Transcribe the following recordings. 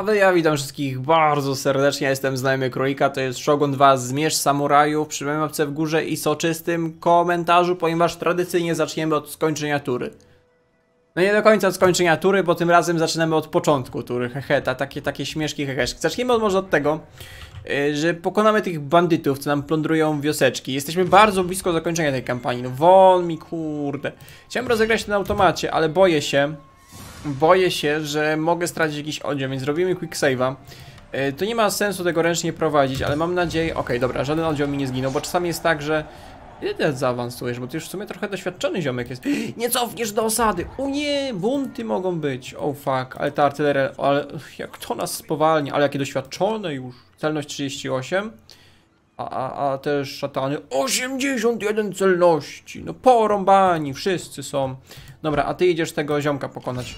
A wy ja witam wszystkich bardzo serdecznie, jestem znajomy Królika, to jest Shogun 2 Zmierzch Samurajów przy mojej mapce w górze i soczystym komentarzu, ponieważ tradycyjnie zaczniemy od skończenia tury. No nie do końca od skończenia tury, bo tym razem zaczynamy od początku tury, hehe, ta, takie, takie śmieszki, hehe. Zacznijmy może od tego, yy, że pokonamy tych bandytów, co nam plądrują wioseczki. Jesteśmy bardzo blisko zakończenia tej kampanii, no won mi kurde. Chciałem rozegrać to na automacie, ale boję się, boję się, że mogę stracić jakiś oddział, więc zrobimy quick save'a. Yy, To nie ma sensu tego ręcznie prowadzić, ale mam nadzieję... Okej, dobra, żaden oddział mi nie zginął, bo czasami jest tak, że... Ile ty zaawansujesz? Bo ty już w sumie trochę doświadczony ziomek jest. Nie cofniesz do osady! O nie! Bunty mogą być! Oh fuck, ale ta artyleria... Ale jak to nas spowalnia, ale jakie doświadczone już. Celność 38. A, a, a też szatany 81 celności. No porąbani, wszyscy są. Dobra, a ty idziesz tego ziomka pokonać.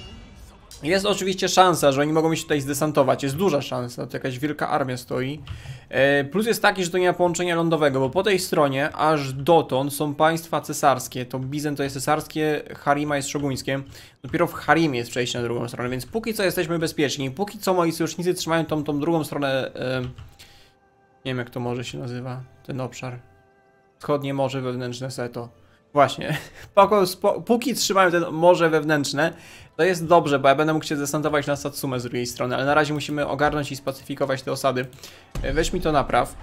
Jest oczywiście szansa, że oni mogą się tutaj zdesantować. Jest duża szansa, to jakaś wielka armia stoi. E, plus jest taki, że to nie ma połączenia lądowego, bo po tej stronie aż dotąd są państwa cesarskie. To Bizen to jest cesarskie, Harima jest szoguńskie. Dopiero w Harimie jest przejście na drugą stronę, więc póki co jesteśmy bezpieczni. Póki co moi sojusznicy trzymają tą, tą drugą stronę. E, nie wiem jak to morze się nazywa, ten obszar. Wschodnie Morze Wewnętrzne Seto. Właśnie. Póki trzymają ten morze wewnętrzne, to jest dobrze, bo ja będę mógł się zdesantować na Satsumę z drugiej strony, ale na razie musimy ogarnąć i spacyfikować te osady. E, Weź mi to napraw.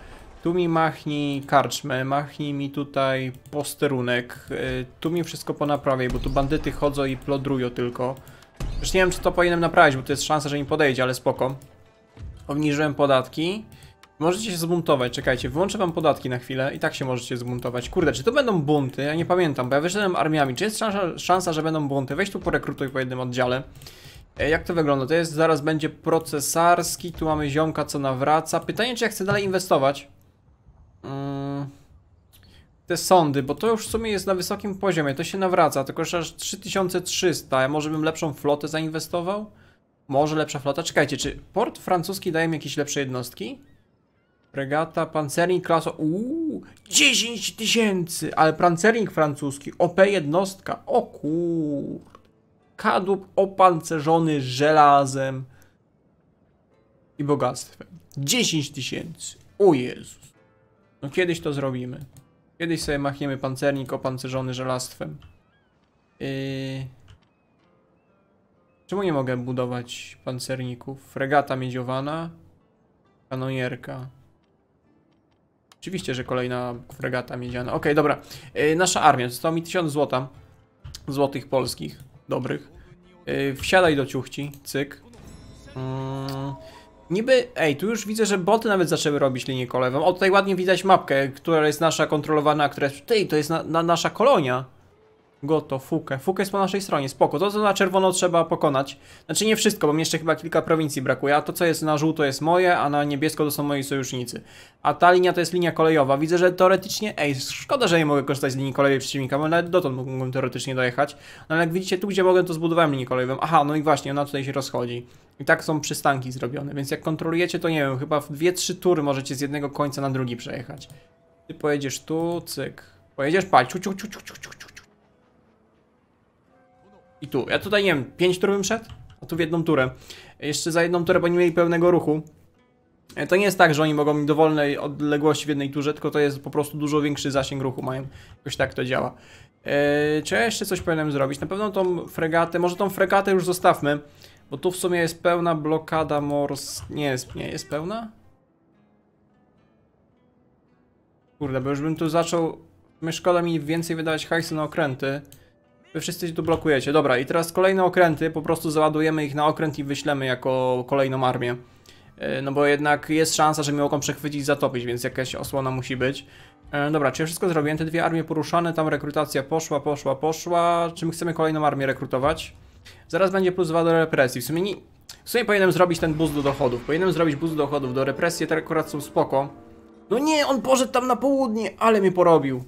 Tu mi machnij karczmę, machnij mi tutaj posterunek, e, tu mi wszystko ponaprawiaj, bo tu bandyty chodzą i plodrują tylko. Już nie wiem, czy to powinienem naprawić, bo to jest szansa, że mi podejdzie, ale spoko. Obniżyłem podatki. Możecie się zbuntować, czekajcie, wyłączę wam podatki na chwilę i tak się możecie zbuntować. Kurde, czy to będą bunty? Ja nie pamiętam, bo ja wyszedłem armiami. Czy jest szansa, szansa, że będą bunty? Weź tu porekrutuj po jednym oddziale. E, Jak to wygląda? To jest, zaraz będzie procesarski, tu mamy ziomka, co nawraca. Pytanie, czy ja chcę dalej inwestować? Mm, te sądy, bo to już w sumie jest na wysokim poziomie, to się nawraca, tylko że aż 3300, ja może bym lepszą flotę zainwestował? Może lepsza flota? Czekajcie, czy port francuski daje mi jakieś lepsze jednostki? Fregata, pancernik klasa. Uuu, 10 tysięcy! Ale pancernik francuski, OP jednostka. O kur. Kadłub opancerzony żelazem i bogactwem. 10 tysięcy. O Jezus. No kiedyś to zrobimy. Kiedyś sobie machniemy pancernik opancerzony żelastwem. Yy... Czemu nie mogę budować pancerników? Fregata miedziowana. Kanonierka. Oczywiście, że kolejna fregata miedziana. Okej, dobra. Yy, nasza armia. Zostało mi 1000 złota. Złotych polskich. Dobrych. Yy, wsiadaj do ciuchci. Cyk. Mm, niby... Ej, tu już widzę, że boty nawet zaczęły robić linię kolejową. O, tutaj ładnie widać mapkę, która jest nasza kontrolowana, która jest... Tej, to jest na, na, nasza kolonia. Goto, Fukę. Fukę jest po naszej stronie, spoko. To, co na czerwono trzeba pokonać. Znaczy nie wszystko, bo mi jeszcze chyba kilka prowincji brakuje. A to, co jest na żółto jest moje, a na niebiesko to są moi sojusznicy. A ta linia to jest linia kolejowa. Widzę, że teoretycznie... Ej, szkoda, że nie mogę korzystać z linii kolejowej przeciwnika, bo nawet dotąd mógłbym teoretycznie dojechać. No ale jak widzicie, tu gdzie mogę, to zbudowałem linię kolejową. Aha, no i właśnie, ona tutaj się rozchodzi. I tak są przystanki zrobione, więc jak kontrolujecie, to nie wiem, chyba w 2-3 tury możecie z jednego końca na drugi przejechać. Ty pojedziesz tu, cyk. Pojedziesz, pal, ciu, ciu, ciu, ciu, ciu, ciu, ciu. I tu. Ja tutaj, nie wiem, 5 tur bym szedł? A tu w jedną turę. Jeszcze za jedną turę, bo nie mieli pełnego ruchu. E, To nie jest tak, że oni mogą mi dowolnej odległości w jednej turze, tylko to jest po prostu dużo większy zasięg ruchu mają. Jakoś tak to działa. Eee, czy ja jeszcze coś powinienem zrobić? Na pewno tą fregatę, może tą fregatę już zostawmy, bo tu w sumie jest pełna blokada morska. Nie jest, nie jest pełna? Kurde, bo już bym tu zaczął... My szkoda mi więcej wydawać hajsu na okręty. Wy wszyscy tu blokujecie. Dobra, i teraz kolejne okręty, po prostu załadujemy ich na okręt i wyślemy jako kolejną armię. E, No bo jednak jest szansa, że mi mogą przechwycić zatopić, więc jakaś osłona musi być. E, Dobra, czy ja wszystko zrobiłem? Te dwie armie poruszane, tam rekrutacja poszła, poszła, poszła. Czy my chcemy kolejną armię rekrutować? Zaraz będzie plus 2 do represji. W sumie, nie, w sumie powinienem zrobić ten boost do dochodów. Powinienem zrobić boost do dochodów. Do represji te akurat są spoko. No nie, on poszedł tam na południe, ale mnie porobił.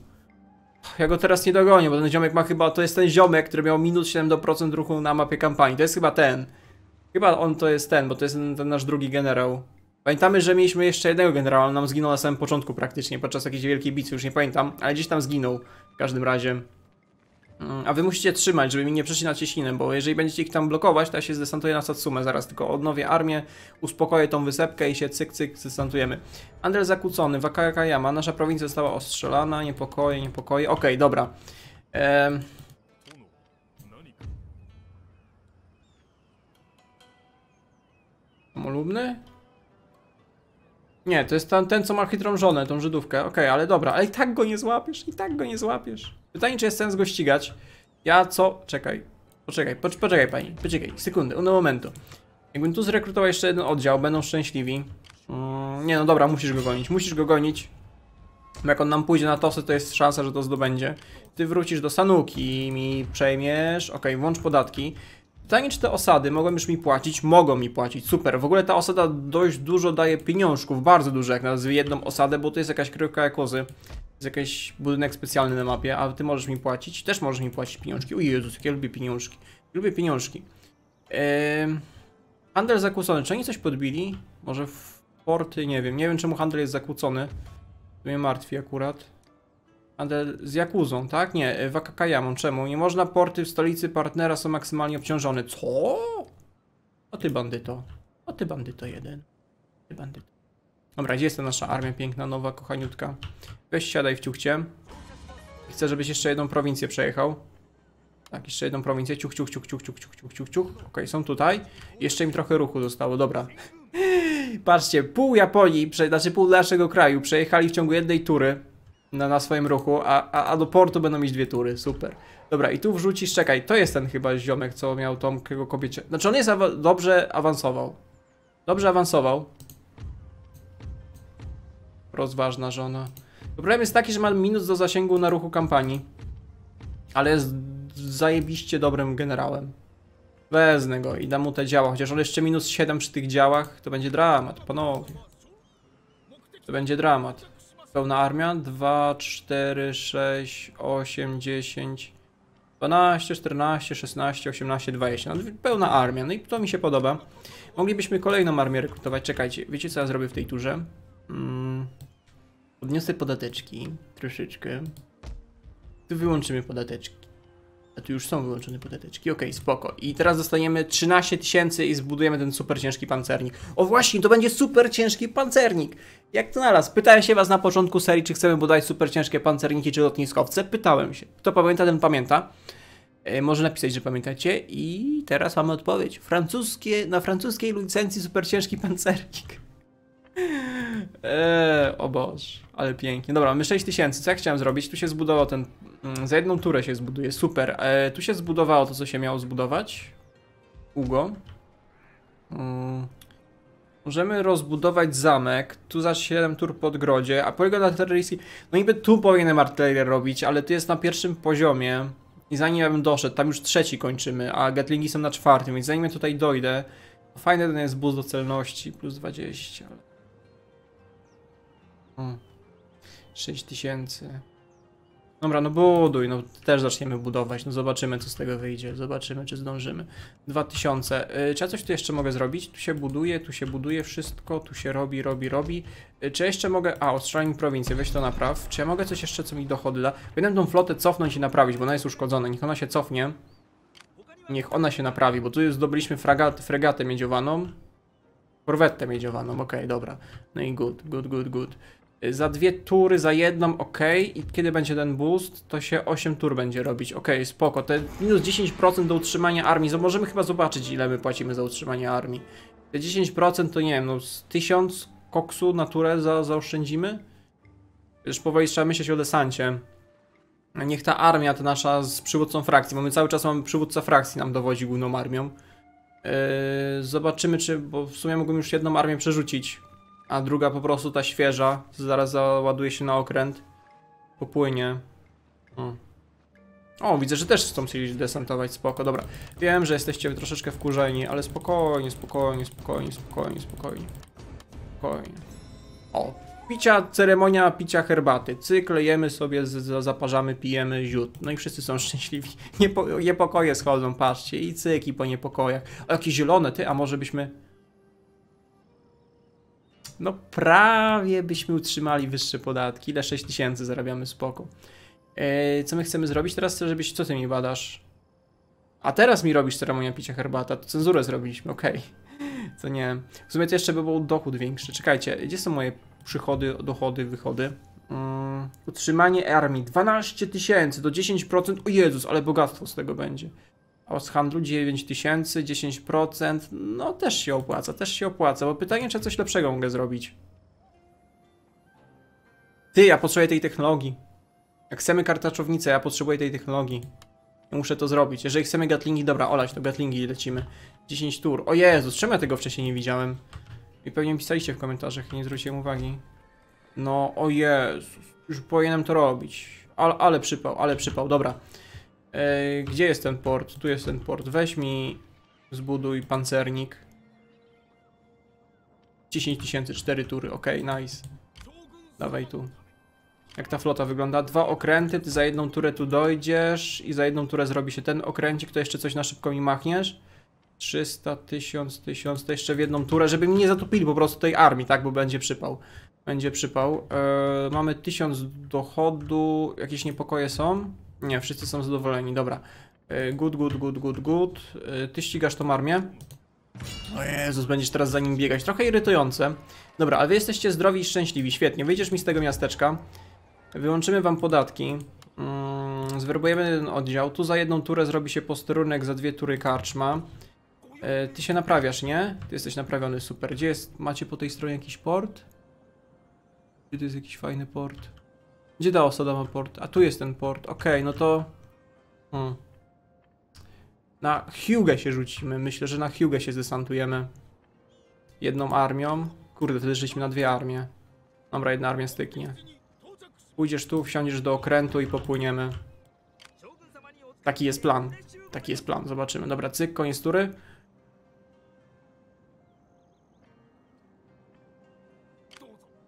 Ja go teraz nie dogonię, bo ten ziomek ma chyba, to jest ten ziomek, który miał minus 7 do procent ruchu na mapie kampanii. To jest chyba ten. Chyba on to jest ten, bo to jest ten, ten nasz drugi generał. Pamiętamy, że mieliśmy jeszcze jednego generała, on nam zginął na samym początku praktycznie, podczas jakiejś wielkiej bitwy, już nie pamiętam, ale gdzieś tam zginął w każdym razie. Mm, A wy musicie trzymać, żeby mi nie przeszli na cieśninę, bo jeżeli będziecie ich tam blokować, to ja się zdesantuję na Satsumę zaraz, tylko odnowię armię, uspokoję tą wysepkę i się cyk, cyk, zesantujemy. Andel zakłócony, Wakayama, nasza prowincja została ostrzelana, niepokoje, niepokoje, okej, dobra. Em, 何か Samolubny? Nie, to jest ten, ten co ma chytrą żonę, tą Żydówkę. Okej, ale dobra, ale i tak go nie złapiesz, i tak go nie złapiesz. Pytanie, czy jest sens go ścigać? Ja co? Czekaj. Poczekaj, pocz, poczekaj pani, poczekaj, sekundę, uno momentu. Jakbym tu zrekrutował jeszcze jeden oddział, będą szczęśliwi. Mm, nie no dobra, musisz go gonić, musisz go gonić. Bo Jak on nam pójdzie na tosy, to jest szansa, że to zdobędzie. Ty wrócisz do Sanuki i mi przejmiesz. Okej, włącz podatki. Pytanie, czy te osady mogą już mi płacić? Mogą mi płacić, super. W ogóle ta osada dość dużo daje pieniążków, bardzo dużo jak na jedną osadę, bo to jest jakaś kryjówka kozy. Jest jakiś budynek specjalny na mapie, a ty możesz mi płacić? Też możesz mi płacić pieniążki. O Jezus, jak ja lubię pieniążki. Lubię pieniążki. Handel zakłócony. Czy oni coś podbili? Może w porty? Nie wiem. Nie wiem, czemu handel jest zakłócony. To mnie martwi akurat. Handel z Jakuzą, tak? Nie, y, Wakakayamą. Czemu? Nie można porty w stolicy partnera są maksymalnie obciążone. Co? O ty bandyto. O ty bandyto jeden. Ty bandyto. Dobra, gdzie jest ta nasza armia piękna, nowa, kochaniutka? Weź siadaj w ciuchcie. Chcę, żebyś jeszcze jedną prowincję przejechał. Tak, jeszcze jedną prowincję. Ciuch, ciuch, ciuch, ciuch, ciuch, ciuch, ciuch, ciuch, ciuch. Okej, są tutaj. Jeszcze im trochę ruchu zostało, dobra. Patrzcie, pół Japonii, znaczy pół naszego kraju przejechali w ciągu jednej tury na, na swoim ruchu, a, a, a do portu będą mieć dwie tury, super. Dobra, i tu wrzucisz, czekaj, to jest ten chyba ziomek, co miał tą tego kobiecie. Znaczy on jest awa dobrze awansował. Dobrze awansował. Rozważna żona. Problem jest taki, że ma minus do zasięgu na ruchu kampanii. Ale jest zajebiście dobrym generałem. Wezmę go i dam mu te działa, chociaż on jeszcze minus 7 przy tych działach, to będzie dramat, panowie. To będzie dramat. Pełna armia, 2, 4, 6, 8, 10, 12, 14, 16, 18, 20. No, pełna armia, no i to mi się podoba. Moglibyśmy kolejną armię rekrutować. Czekajcie, wiecie co ja zrobię w tej turze? Mm. Podniosę podateczki, troszeczkę. Tu wyłączymy podateczki. Tu już są wyłączone podateczki. Okej, spoko. I teraz dostaniemy 13 tysięcy i zbudujemy ten super ciężki pancernik. O właśnie, to będzie super ciężki pancernik. Jak to znalazł? Pytałem się was na początku serii, czy chcemy budować super ciężkie pancerniki czy lotniskowce. Pytałem się. Kto pamięta, ten pamięta. E, może napisać, że pamiętacie. I teraz mamy odpowiedź. Francuskie, na francuskiej licencji super ciężki pancernik. Eee, o Boże, ale pięknie. Dobra, mamy 6000. Co ja chciałem zrobić? Tu się zbudował ten. mm, Za jedną turę się zbuduje. Super. E, tu się zbudowało to, co się miało zbudować. Ugo. Mm. Możemy rozbudować zamek. Tu za 7 tur po odgrodzie. A poligon artyleryjski. No niby tu powinienem artylerię robić, ale tu jest na pierwszym poziomie. I zanim ja bym doszedł, tam już trzeci kończymy, a gatlingi są na czwartym, więc zanim ja tutaj dojdę. Fajny ten jest boost do celności, plus 20. ale- o. 6000. Dobra, no buduj, no też zaczniemy budować, no zobaczymy co z tego wyjdzie, zobaczymy czy zdążymy. 2000. Y, czy ja coś tu jeszcze mogę zrobić? Tu się buduje, tu się buduje wszystko, tu się robi, robi, robi. Y, Czy jeszcze mogę... A, ostrzelaj mi prowincję, weź to napraw. Czy ja mogę coś jeszcze, co mi dochody da? Powinienem tą flotę cofnąć i naprawić, bo ona jest uszkodzona. Niech ona się cofnie. Niech ona się naprawi, bo tu zdobyliśmy fragat, fregatę miedziowaną. Korwetę miedziowaną, okej, dobra. No i good, good, good, good. Y, Za dwie tury, za jedną, ok. I kiedy będzie ten boost, to się 8 tur będzie robić. Ok, spoko. Te minus 10% do utrzymania armii. Możemy chyba zobaczyć, ile my płacimy za utrzymanie armii. Te 10% to nie wiem, no z 1000 koksu na turę za, zaoszczędzimy? Już powoli trzeba myśleć o desancie. A Niech ta armia, ta nasza z przywódcą frakcji, bo my cały czas mamy przywódca frakcji nam dowodzi główną armią. Yy, zobaczymy, czy, bo w sumie mogą już jedną armię przerzucić, a druga po prostu ta świeża, zaraz załaduje się na okręt, popłynie. O, o widzę, że też chcą chcieli desantować, spoko, dobra. Wiem, że jesteście troszeczkę wkurzeni, ale spokojnie, spokojnie, spokojnie, spokojnie, spokojnie. Spokojnie. O, picia, ceremonia picia herbaty. Cykl, jemy sobie, zaparzamy, pijemy ziód. No i wszyscy są szczęśliwi. Niepo, niepokoje schodzą, patrzcie. I cyki po niepokojach. A jakie zielone, ty, a może byśmy... No prawie byśmy utrzymali wyższe podatki. Ile 6 tysięcy zarabiamy, spoko. E, co my chcemy zrobić teraz? Żebyś... Co ty mi badasz? A teraz mi robisz ceremonia picia herbata. To cenzurę zrobiliśmy, okej. To nie. W sumie to jeszcze by był dochód większy. Czekajcie, gdzie są moje przychody, dochody, wychody? Mm, utrzymanie armii 12 tysięcy do 10%. O Jezus, ale bogactwo z tego będzie. A z handlu 9 tysięcy, 10%. No też się opłaca, też się opłaca. Bo pytanie, czy coś lepszego mogę zrobić. Ty, ja potrzebuję tej technologii. Jak chcemy kartaczownicę, ja potrzebuję tej technologii. Muszę to zrobić. Jeżeli chcemy gatlingi, dobra, olać to gatlingi lecimy. 10 tur. O Jezus, czemu ja tego wcześniej nie widziałem? I pewnie pisaliście w komentarzach i nie zwróciłem uwagi. No, o Jezus, już powinienem to robić. Ale, ale przypał, ale przypał, dobra. Gdzie jest ten port? Tu jest ten port. Weź mi, zbuduj pancernik. 10 tysięcy, 4 tury, ok, nice. Dawaj tu. Jak ta flota wygląda? Dwa okręty, ty za jedną turę tu dojdziesz i za jedną turę zrobi się ten okręcik, to jeszcze coś na szybko mi machniesz. 300, 1000, 1000, to jeszcze w jedną turę, żeby mi nie zatopili po prostu tej armii, tak, bo będzie przypał. Będzie przypał. Eee, mamy 1000 dochodu, jakieś niepokoje są? Nie, wszyscy są zadowoleni, dobra. Eee, good, good, good, good, good. Eee, ty ścigasz tą armię? O Jezus, będziesz teraz za nim biegać. Trochę irytujące. Dobra, ale wy jesteście zdrowi i szczęśliwi, świetnie. Wyjdziesz mi z tego miasteczka. Wyłączymy wam podatki. Mm, zwerbujemy jeden oddział. Tu za jedną turę zrobi się posterunek, za dwie tury karczma. E, ty się naprawiasz, nie? Ty jesteś naprawiony, super. Gdzie jest? Macie po tej stronie jakiś port? Gdzie to jest jakiś fajny port? Gdzie ta osada ma port? A tu jest ten port. Okej, no to... Hmm. Na Hugę się rzucimy. Myślę, że na Hugę się zdesantujemy. Jedną armią. Kurde, wtedy żeśmy na dwie armie. Dobra, jedna armia styknie. Pójdziesz tu, wsiądziesz do okrętu i popłyniemy. Taki jest plan. Taki jest plan, zobaczymy. Dobra, cyk, koniec tury.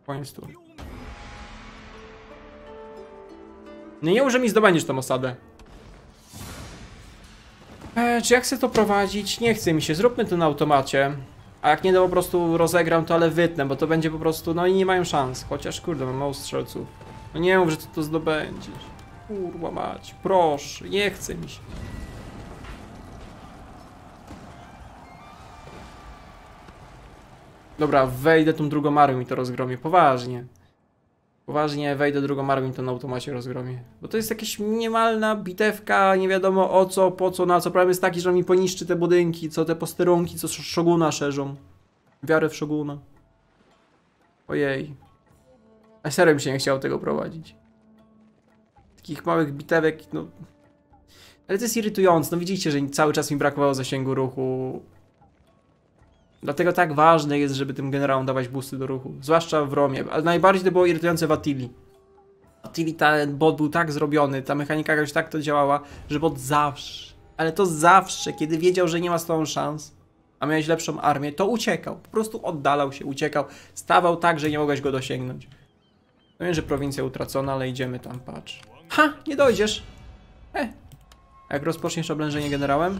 Koniec tury. No nie może mi zdobędziesz tą osadę. E, czy ja chcę to prowadzić? Nie chce mi się. Zróbmy to na automacie. A jak nie, to po prostu rozegram to, ale wytnę, bo to będzie po prostu... No i nie mają szans. Chociaż, kurde, mam mało strzelców. No nie mów, że ty to zdobędziesz. Kurwa mać. Proszę, nie chce mi się. Dobra, wejdę tą drugą armią i to rozgromię. Poważnie. Poważnie wejdę drugą armią to na automacie rozgromię. Bo to jest jakaś minimalna bitewka, nie wiadomo o co, po co, na co. Problem jest taki, że on mi poniszczy te budynki, co te posterunki, co Szoguna szerzą. Wiarę w Szoguna. Ojej. A serio się nie chciało tego prowadzić. Takich małych bitewek, no... Ale to jest irytujące, no widzicie, że cały czas mi brakowało zasięgu ruchu. Dlatego tak ważne jest, żeby tym generałom dawać boosty do ruchu. Zwłaszcza w Romie, ale najbardziej to było irytujące w Attili. Attili ten bot był tak zrobiony, ta mechanika jakoś tak to działała, że bot zawsze, ale to zawsze, kiedy wiedział, że nie ma z tą szans, a miałeś lepszą armię, to uciekał. Po prostu oddalał się, uciekał. Stawał tak, że nie mogłeś go dosięgnąć. No wiem, że prowincja utracona, ale idziemy tam, patrz. Ha! Nie dojdziesz! E. Jak rozpoczniesz oblężenie generałem?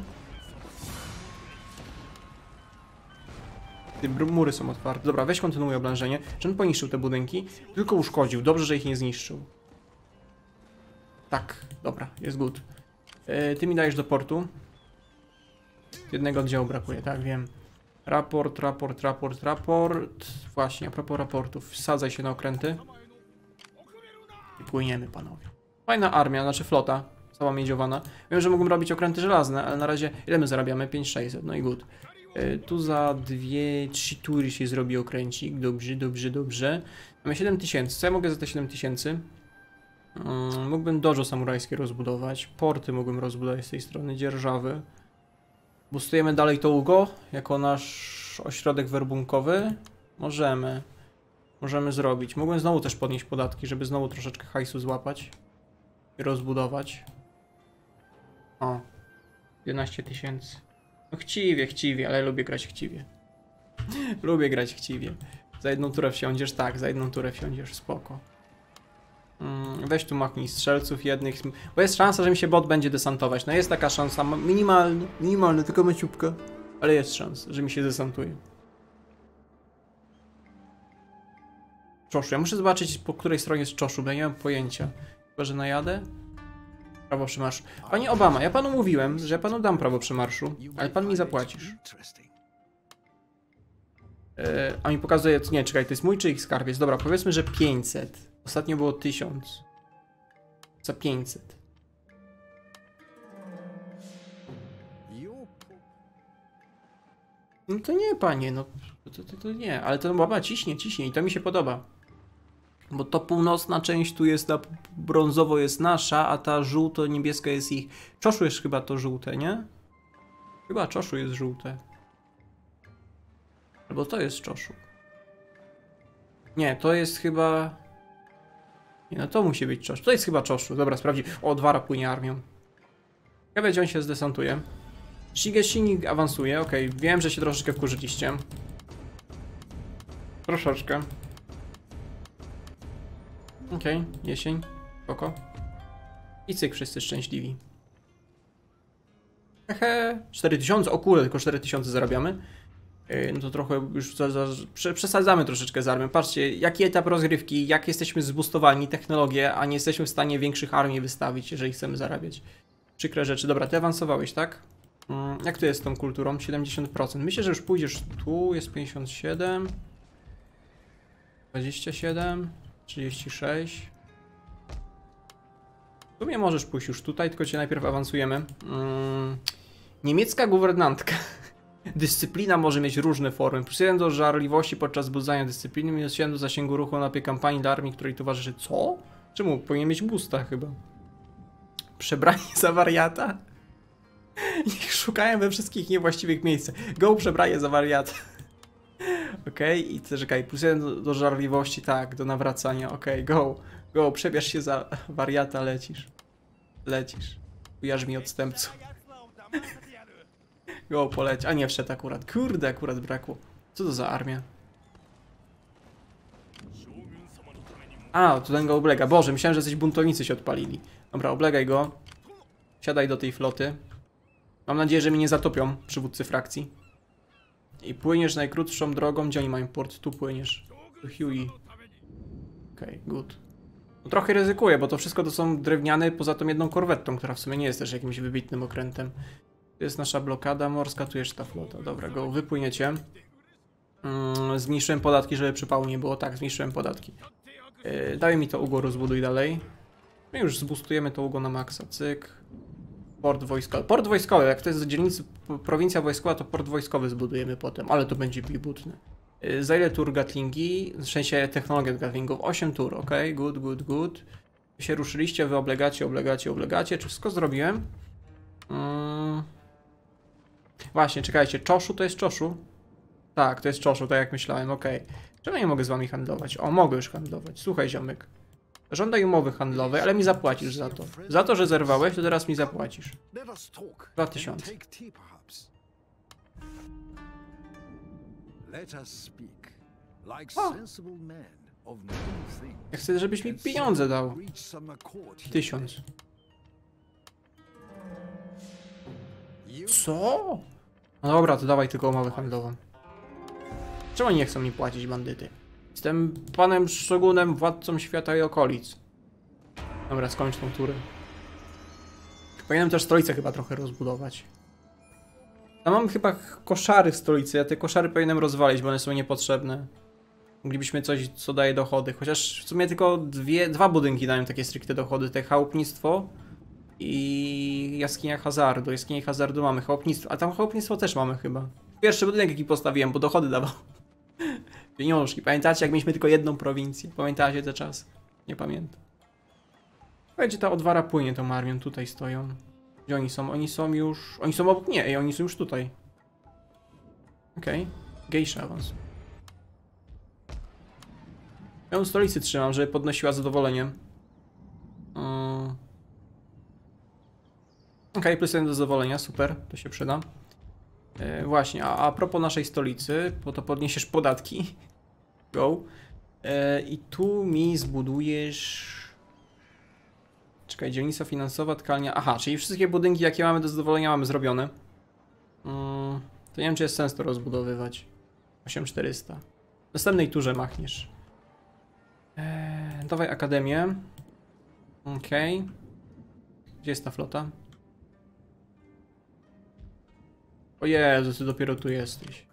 Mury są otwarte. Dobra, weź kontynuuj oblężenie. Czy on poniszczył te budynki? Tylko uszkodził. Dobrze, że ich nie zniszczył. Tak, dobra, jest good. Yy, ty mi dajesz do portu. Jednego oddziału brakuje, tak, wiem. Raport, raport, raport, raport. Właśnie, a propos raportów. Wsadzaj się na okręty. I płyniemy, panowie. Fajna armia, znaczy flota. Cała miedziowana. Wiem, że mógłbym robić okręty żelazne, ale na razie ile my zarabiamy? 5600, no i good. Yy, tu za dwie, trzy tury się zrobi okręcik. Dobrze, dobrze, dobrze. Mamy 7000. Co ja mogę za te 7000? Yy, mógłbym dojo samurajskie rozbudować. Porty mógłbym rozbudować z tej strony. Dzierżawy. Boostujemy dalej to Ugo jako nasz ośrodek werbunkowy. Możemy. Możemy zrobić. Mogłem znowu też podnieść podatki, żeby znowu troszeczkę hajsu złapać. I rozbudować. O. 11 tysięcy. Chciwie, chciwie, ale lubię grać chciwie. lubię grać chciwie. Za jedną turę wsiądziesz? Tak, za jedną turę wsiądziesz, spoko. Mm, weź tu machnij strzelców jednych, bo jest szansa, że mi się bot będzie desantować. No jest taka szansa, minimalna, minimalna, tylko maciupka. Ale jest szansa, że mi się desantuje. Czoszu, ja muszę zobaczyć po której stronie jest Czoszu, bo ja nie mam pojęcia. Chyba, że najadę? Prawo przemarszu. Panie Obama, ja panu mówiłem, że panu dam prawo przemarszu, ale pan mi zapłacisz. E, a mi pokazuje, nie, czekaj, to jest mój czy ich skarbiec? Dobra, powiedzmy, że 500. Ostatnio było 1000. Za 500. No to nie, panie, no to, to, to nie, ale to baba ciśnie, ciśnie i to mi się podoba. Bo to północna część tu jest, ta brązowo jest nasza, a ta żółto-niebieska jest ich. Czoszu jest chyba to żółte, nie? Chyba czoszu jest żółte. Albo to jest czoszu. Nie, to jest chyba... Nie, no to musi być czoszu. To jest chyba czoszu. Dobra, sprawdzi. O, Dwara płynie armią. Ciekawe, gdzie on się zdesantuje. Shigeshini awansuje, okej. Wiem, że się troszeczkę wkurzyliście. Troszeczkę. Okej, jesień. Spoko. I cyk, wszyscy szczęśliwi. Hehe, 4000, o kurde, tylko 4000 zarabiamy. Yy, No to trochę już za, za, prze, przesadzamy troszeczkę z armią. Patrzcie, jaki etap rozgrywki, jak jesteśmy zbustowani, technologię, a nie jesteśmy w stanie większych armii wystawić, jeżeli chcemy zarabiać. Przykre rzeczy. Dobra, ty awansowałeś, tak? Mm, Jak to jest z tą kulturą? 70%. Myślę, że już pójdziesz tu, jest 57. 27. 36. W sumie możesz pójść już tutaj, tylko cię najpierw awansujemy. Mm, niemiecka guwernantka. Dyscyplina może mieć różne formy. Plus 1 do żarliwości podczas budzania dyscypliny, minus 7 do zasięgu ruchu na kampanii dla armii, której towarzyszy. Co? Czemu? Powinien mieć boosta chyba. Przebranie za wariata? Niech szukają we wszystkich niewłaściwych miejscach. Go przebranie za wariata. Okej, i co, czekaj, plus jeden do, do żarliwości, tak, do nawracania, okej, go, go, przebierz się za wariata, lecisz. Lecisz. Ujarz mi odstępcu. Go, poleć, a nie wszedł akurat, kurde, akurat brakło. Co to za armia? A, to ten go oblega, Boże, myślałem, że jacyś buntownicy się odpalili. Dobra, oblegaj go. Siadaj do tej floty. Mam nadzieję, że mnie nie zatopią przywódcy frakcji. I płyniesz najkrótszą drogą. Gdzie oni mają port? Tu płyniesz. Do Huey. Okej, good. No, trochę ryzykuję, bo to wszystko to są drewniane, poza tą jedną korwetą, która w sumie nie jest też jakimś wybitnym okrętem. Tu jest nasza blokada morska, tu jest ta flota. Dobra, go, wypłyniecie. Mm, podatki, żeby przypału nie było. Tak, zmniejszyłem podatki. Yy, daj mi to Ugo, rozbuduj dalej. My już zbustujemy to Ugo na maksa. Cyk. Port wojskowy. Port wojskowy, jak to jest z dzielnicy prowincja wojskowa, to port wojskowy zbudujemy potem, ale to będzie bibutne. Yy, Za ile tur Gatlingi? W sensie Gatlingów. 8 tur, ok, good, good, good. Wy się ruszyliście, wy oblegacie, oblegacie, oblegacie. Czy wszystko zrobiłem? Mm. Właśnie, czekajcie, Czoszu to jest Czoszu? Tak, to jest Czoszu, tak jak myślałem, okej. Czemu nie mogę z wami handlować? O, mogę już handlować. Słuchaj, ziomek. Żądaj umowy handlowej, ale mi zapłacisz za to. Za to, że zerwałeś, to teraz mi zapłacisz. Let us talk. 2000. and Take tea, perhaps. Let us speak like O. Ja chcę, żebyś mi pieniądze dał. Tysiąc. Co? No dobra, to dawaj tylko umowę handlową. Czemu oni nie chcą mi płacić, bandyty? Jestem panem Shogunem, władcą świata i okolic. Dobra, skończ tą turę. Powinienem też stolicę chyba trochę rozbudować. A mam chyba koszary w stolicy, ja te koszary powinienem rozwalić, bo one są niepotrzebne. Moglibyśmy coś, co daje dochody. Chociaż w sumie tylko dwie, dwa budynki dają takie stricte dochody. Te chałupnictwo i jaskinia hazardu. Jaskinię hazardu mamy, chałupnictwo. A tam chałupnictwo też mamy chyba. Pierwszy budynek jaki postawiłem, bo dochody dawał. Pieniążki. Pamiętacie jak mieliśmy tylko jedną prowincję? Pamiętacie te czas? Nie pamiętam. Będzie ta odwara płynie tą armią, tutaj stoją. Gdzie oni są? Oni są już... Oni są obok... Nie, ej, oni są już tutaj. Okej. Okay. Gejsza awans. Ja ją stolicy trzymam, żeby podnosiła zadowolenie. Mm. Okej, plus jeden do zadowolenia, super, to się przyda. E, właśnie, a, a propos naszej stolicy, bo to podniesiesz podatki. Go. E, I tu mi zbudujesz... Czekaj, dzielnica finansowa, tkalnia... Aha, czyli wszystkie budynki, jakie mamy do zadowolenia, mamy zrobione. Mm, to nie wiem, czy jest sens to rozbudowywać. 8400. W następnej turze machniesz. Eee, dawaj akademię. Okej. Gdzie jest ta flota? O Jezu, ty dopiero tu jesteś.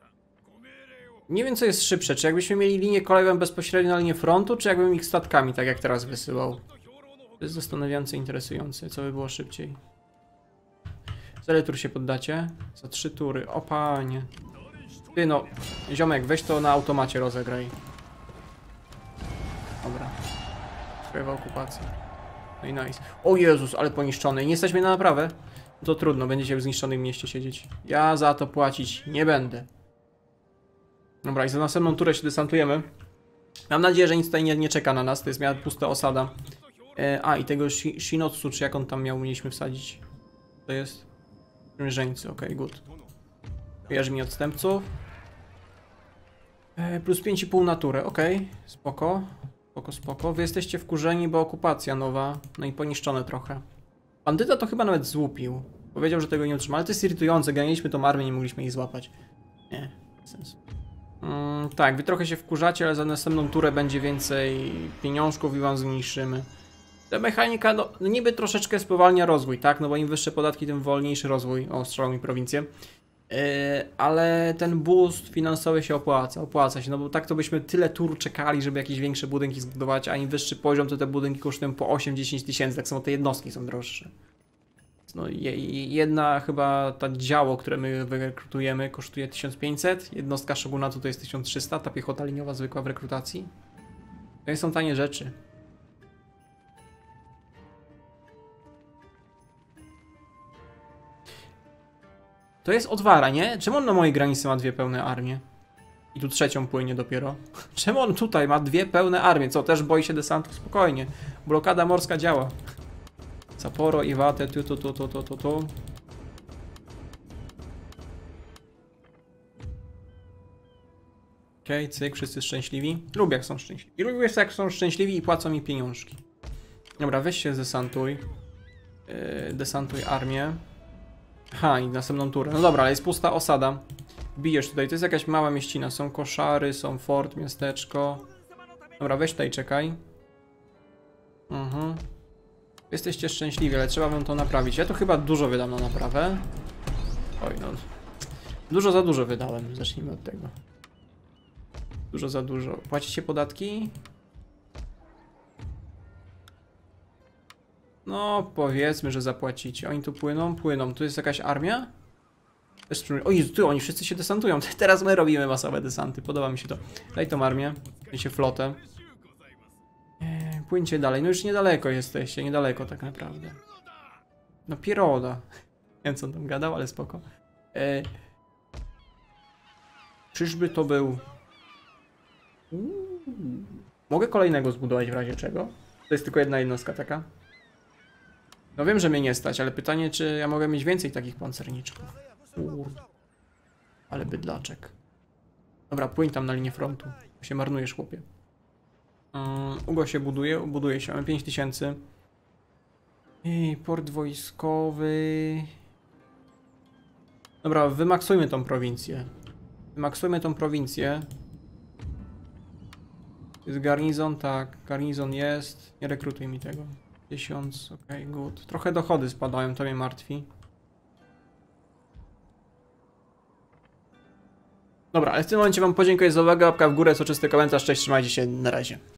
Nie wiem, co jest szybsze. Czy jakbyśmy mieli linię kolejową bezpośrednio na linię frontu, czy jakbym ich statkami, tak jak teraz wysyłał? To jest zastanawiające, interesujące. Co by było szybciej? Za ile tur się poddacie? Za trzy tury. O panie. Ty no, ziomek, weź to na automacie rozegraj. Dobra. Sprawa okupacji. No i nice. O Jezus, ale poniszczony. Nie jesteśmy na naprawę? To trudno, będziecie w zniszczonym mieście siedzieć. Ja za to płacić nie będę. Dobra, i za następną turę się desantujemy. Mam nadzieję, że nic tutaj nie, nie czeka na nas. To jest miała pusta osada. E, a, i tego shi, Shinotsu, czy jak on tam miał, mieliśmy wsadzić. To jest? Sprzymierzeńcy, okej, good. Kojarzy mi odstępców. E, plus 5,5 na turę, okej. Spoko. Spoko, spoko. Wy jesteście wkurzeni, bo okupacja nowa. No i poniszczone trochę. Bandyta to chyba nawet złupił. Powiedział, że tego nie utrzyma, ale to jest irytujące. Ganiliśmy tą armię, nie mogliśmy jej złapać. Nie, sensu. Mm, tak, wy trochę się wkurzacie, ale za następną turę będzie więcej pieniążków i wam zmniejszymy. Ta mechanika, no, no niby troszeczkę spowalnia rozwój, tak? No bo im wyższe podatki, tym wolniejszy rozwój. O, strzelą mi prowincję. Yy, ale ten boost finansowy się opłaca, opłaca się, no bo tak to byśmy tyle tur czekali, żeby jakieś większe budynki zbudować, a im wyższy poziom, to te budynki kosztują po 8-10 tysięcy, tak samo te jednostki są droższe. No je- je- jedna chyba ta działo, które my wyrekrutujemy kosztuje 1500, jednostka shogunatu to jest 1300, ta piechota liniowa zwykła w rekrutacji. To nie są tanie rzeczy. To jest odwara, nie? Czemu on na mojej granicy ma dwie pełne armie? I tu trzecią płynie dopiero. Czemu on tutaj ma dwie pełne armie? Co, też boi się desantów? Spokojnie. Blokada morska działa. Sapporo, Iwate, tu, tu, tu, tu, tu, tu, tu. Okej, cyk, wszyscy szczęśliwi. Lubię jak są szczęśliwi. Lubię jak są szczęśliwi i płacą mi pieniążki. Dobra, weź się desantuj. Yy, desantuj armię. Ha, i następną turę. No dobra, ale jest pusta osada. Bijesz tutaj, to jest jakaś mała mieścina. Są koszary, są fort, miasteczko. Dobra, weź tutaj, czekaj. Mhm. Jesteście szczęśliwi, ale trzeba wam to naprawić. Ja to chyba dużo wydam na naprawę. Oj, no. Dużo za dużo wydałem. Zacznijmy od tego. Dużo za dużo. Płacicie podatki? No, powiedzmy, że zapłacicie. Oni tu płyną? Płyną. Tu jest jakaś armia? O Jezu, ty, oni wszyscy się desantują. Teraz my robimy masowe desanty. Podoba mi się to. Daj tą armię. Dajcie flotę. Płyńcie dalej. No już niedaleko jesteście. Niedaleko tak naprawdę. No pieroda. Nie wiem co on tam gadał, ale spoko. Eee, czyżby to był... Uuu. Mogę kolejnego zbudować w razie czego? To jest tylko jedna jednostka taka. No wiem, że mnie nie stać, ale pytanie, czy ja mogę mieć więcej takich pancerniczków. Kurde. Ale bydlaczek. Dobra, płyń tam na linię frontu. Się marnujesz, chłopie. Um, Ugo się buduje, buduje się. Mamy 5000. I port wojskowy. Dobra, wymaksujmy tą prowincję. Wymaksujmy tą prowincję. Jest garnizon? Tak, garnizon jest. Nie rekrutuj mi tego. 1000, okej, good. Trochę dochody spadają, to mnie martwi. Dobra, ale w tym momencie wam podziękuję za uwagę, łapka w górę, soczysty komentarz, cześć, trzymajcie się, na razie.